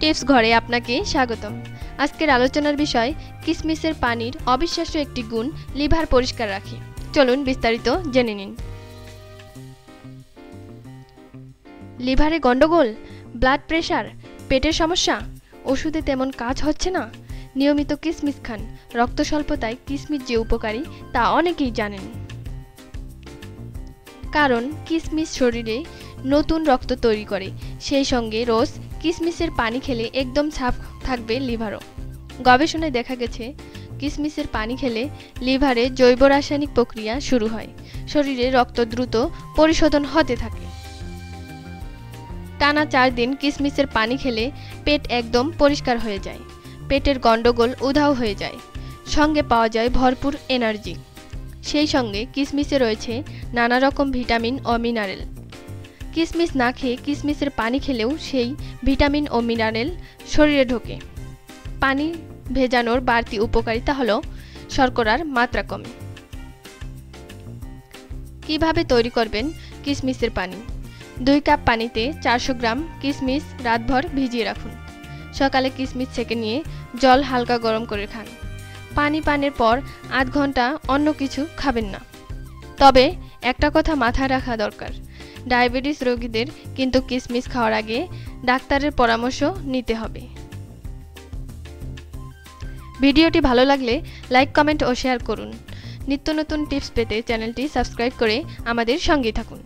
Tips ঘরে আপনাকে স্বাগতম। আজকের আলোচনার বিষয়, কিসমিসের পানির অবিশ্বাস্য একটি গুণ লিভার পরিষ্কার রাখে। চলুন বিস্তারিত জেনে নিন। লিভারে গন্ডগোল ব্লাড প্রেশার পেটের সমস্যা, ওষুধে তেমন কাজ হচ্ছে না? নিয়মিত কিসমিস খান। রক্ত স্বল্পতায় কিসমিস যে উপকারী তা অনেকেই জানেন। কারণ কিসমিস শরীরে নতুন রক্ত তৈরি করে। সেই সঙ্গে রোজ কিসমিসের পানি খেলে একদম ছাপ থাকবে লিভারও। গবেষণায় দেখা গেছে, কিসমিসের পানি খেলে লিভারে জৈব রাসায়নিক প্রক্রিয়া শুরু হয়। শরীরে রক্ত দ্রুত পরিশোধন হতে থাকে। টানা চার দিন কিসমিসের পানি খেলে পেট একদম পরিষ্কার হয়ে যায়। পেটের গন্ডগোল উধাও হয়ে যায়। সঙ্গে পাওয়া যায় ভরপুর এনার্জি। সেই সঙ্গে কিসমিসে রয়েছে নানা রকম ভিটামিন ও মিনারেল। কিসমিস না খেয়ে কিসমিসের পানি খেলেও সেই ভিটামিন ও মিনারেল শরীরে ঢোকে। পানি ভেজানোর বাড়তি উপকারিতা হলো শর্করার মাত্রা কমে। কীভাবে তৈরি করবেন কিসমিসের পানি? দুই কাপ পানিতে চারশো গ্রাম কিসমিস রাতভর ভিজিয়ে রাখুন। সকালে কিসমিস ছেঁকে নিয়ে জল হালকা গরম করে খান। পানি পানের পর আধ ঘণ্টা অন্য কিছু খাবেন না। তবে একটা কথা মাথায় রাখা দরকার ডায়াবেটিস রোগীদের কিন্তু কিসমিস খাওয়ার আগে ডাক্তারের পরামর্শ নিতে হবে। ভিডিওটি ভালো লাগলে লাইক, কমেন্ট ও শেয়ার করুন। নিত্য নতুন টিপস পেতে চ্যানেলটি সাবস্ক্রাইব করে আমাদের সঙ্গে থাকুন।